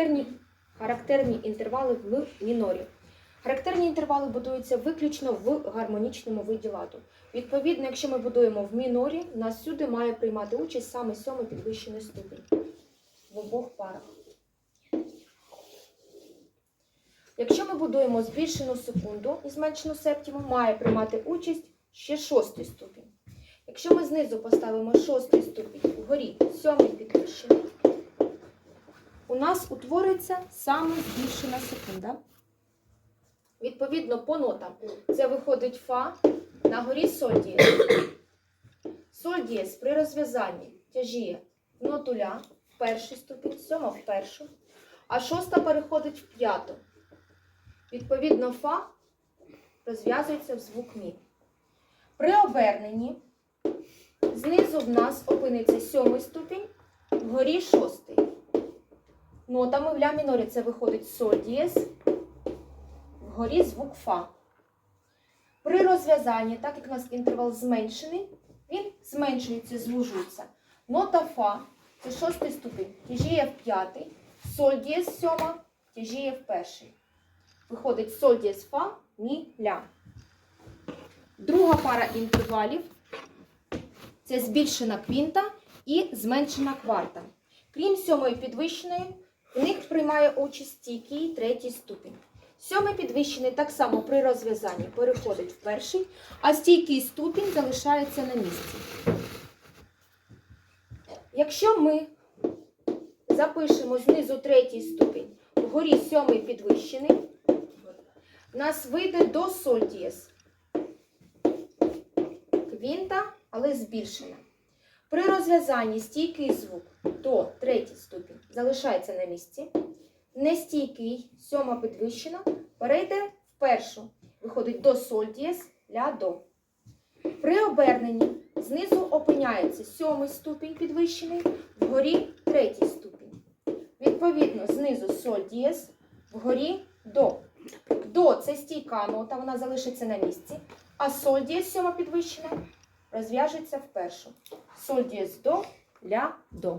Характерні, характерні інтервали в мінорі. Характерні інтервали будуються виключно в гармонічному виді ладу. Відповідно, якщо ми будуємо в мінорі, нас всюди має приймати участь саме сьомий підвищений ступінь в обох парах. Якщо ми будуємо збільшену секунду і зменшену септіму, має приймати участь ще шостий ступінь. Якщо ми знизу поставимо шостий ступінь, вгорі сьомий підвищений, нас утвориться саме збільшена секунда. Відповідно, по нотам це виходить фа на горі соль дієс. Соль дієс при розв'язанні тяжіє в ноту ля в перший ступінь, сьома в першу, а шоста переходить в п'яту. Відповідно, фа розв'язується в звук мі. При оберненні знизу в нас опиниться сьомий ступінь, вгорі шостий. Нотами в ля мінорі це виходить соль дієс, вгорі звук фа. При розв'язанні, так як у нас інтервал зменшений, він зменшується, звужується. Нота фа це шостий ступінь, тяжіє в п'ятий, соль дієс сьома, тяжіє в перший. Виходить соль дієс фа, мі, ля. Друга пара інтервалів це збільшена квінта і зменшена кварта. Крім сьомої підвищеної, в них приймає участь стійкий третій ступінь. Сьомий підвищений так само при розв'язанні переходить в перший, а стійкий ступінь залишається на місці. Якщо ми запишемо знизу третій ступінь, вгорі сьомий підвищений, у нас вийде до соль дієс. Квінта, але збільшена. При розв'язанні стійкий звук до третій ступінь залишається на місці. Нестійкий, сьома підвищена, перейде в першу. Виходить до соль дієс, ля до. При оберненні знизу опиняється сьомий ступінь підвищений, вгорі третій ступінь. Відповідно, знизу соль дієс, вгорі до. До це стійка нота, вона залишиться на місці. А соль дієс, сьома підвищена, розв'яжеться вперше. Соль дієс до, ля до.